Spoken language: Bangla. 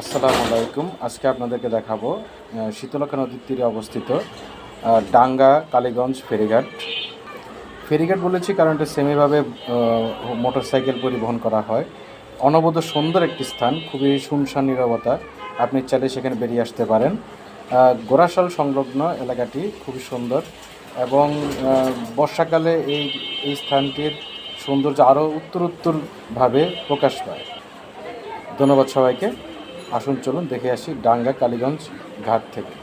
আসসালামু আলাইকুম। আজকে আপনাদেরকে দেখাবো শীতলক্ষা নদীর তীরে অবস্থিত ডাঙ্গা কালীগঞ্জ ফেরিঘাট। ফেরিঘাট বলেছি কারণ এটা সেমিভাবে মোটর সাইকেল পরিবহন করা হয়। অনবদ্য সুন্দর একটি স্থান খুবই শুনশান নিরবতা। আপনি চাইলে সেখানে বেরিয়ে আসতে পারেন। আহ, গোরাশাল সংলগ্ন এলাকাটি খুবই সুন্দর এবং বর্ষাকালে এই এই স্থানটির সৌন্দর্য আরও উত্তরোত্তরভাবে প্রকাশ পায়। ধন্যবাদ সবাইকে। আসুন চলুন দেখে আসি ডাঙ্গা কালীগঞ্জ ঘাট থেকে।